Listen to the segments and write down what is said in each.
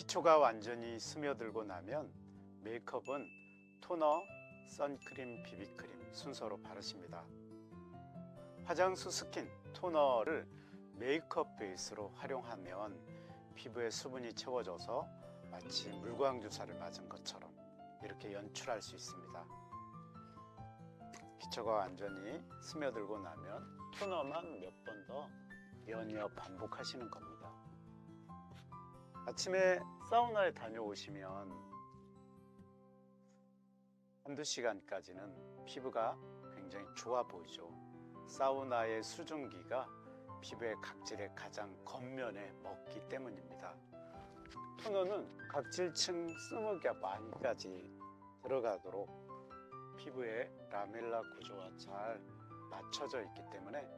기초가 완전히 스며들고 나면 메이크업은 토너, 선크림, 비비크림 순서로 바르십니다. 화장수 스킨, 토너를 메이크업 베이스로 활용하면 피부에 수분이 채워져서 마치 물광 주사를 맞은 것처럼 이렇게 연출할 수 있습니다. 기초가 완전히 스며들고 나면 토너만 몇 번 더 연이어 반복하시는 겁니다. 아침에 사우나에 다녀오시면 한두 시간까지는 피부가 굉장히 좋아 보이죠. 사우나의 수증기가 피부의 각질의 가장 겉면에 먹기 때문입니다. 토너는 각질층 20겹 안까지 들어가도록 피부의 라멜라 구조와 잘 맞춰져 있기 때문에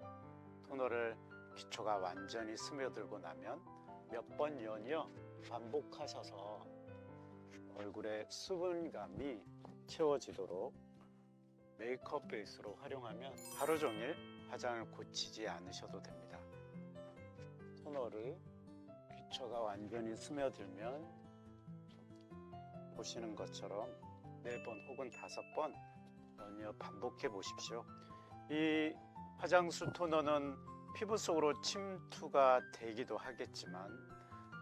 토너를 기초가 완전히 스며들고 나면 몇 번 연이어 반복하셔서 얼굴에 수분감이 채워지도록 메이크업 베이스로 활용하면 하루 종일 화장을 고치지 않으셔도 됩니다. 토너를 기초가 완전히 스며들면 보시는 것처럼 네번 혹은 다섯 번 연이어 반복해 보십시오. 이 화장수 토너는 피부 속으로 침투가 되기도 하겠지만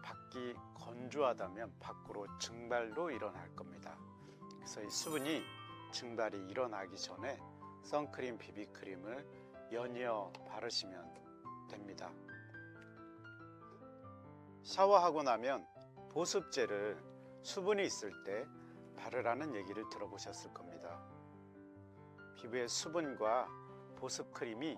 밖이 건조하다면 밖으로 증발도 일어날 겁니다. 그래서 이 수분이 증발이 일어나기 전에 선크림, 비비크림을 연이어 바르시면 됩니다. 샤워하고 나면 보습제를 수분이 있을 때 바르라는 얘기를 들어보셨을 겁니다. 피부의 수분과 보습 크림이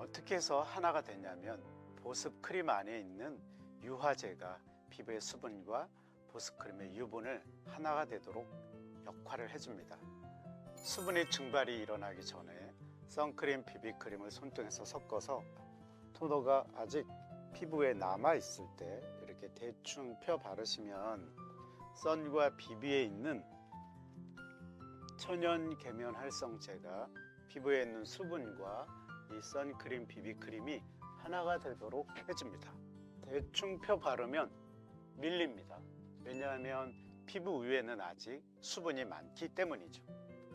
어떻게 해서 하나가 되냐면 보습 크림 안에 있는 유화제가 피부의 수분과 보습 크림의 유분을 하나가 되도록 역할을 해줍니다. 수분의 증발이 일어나기 전에 선크림, 비비크림을 손등에서 섞어서 토너가 아직 피부에 남아 있을 때 이렇게 대충 펴 바르시면 선과 비비에 있는 천연 계면 활성제가 피부에 있는 수분과 이 선크림, 비비크림이 하나가 되도록 해줍니다. 대충 펴 바르면 밀립니다. 왜냐하면 피부 위에는 아직 수분이 많기 때문이죠.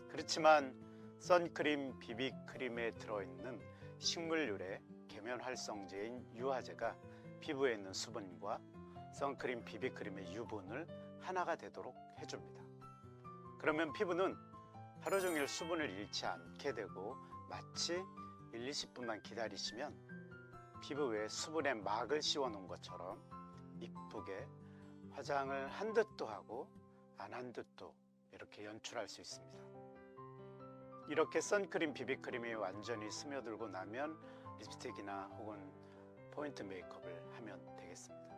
그렇지만 선크림, 비비크림에 들어있는 식물 유래 계면 활성제인 유화제가 피부에 있는 수분과 선크림, 비비크림의 유분을 하나가 되도록 해줍니다. 그러면 피부는 하루 종일 수분을 잃지 않게 되고 마치 1, 20분만 기다리시면 피부 위에 수분의 막을 씌워 놓은 것처럼 이쁘게 화장을 한 듯도 하고 안 한 듯도 이렇게 연출할 수 있습니다. 이렇게 선크림, 비비크림이 완전히 스며들고 나면 립스틱이나 혹은 포인트 메이크업을 하면 되겠습니다.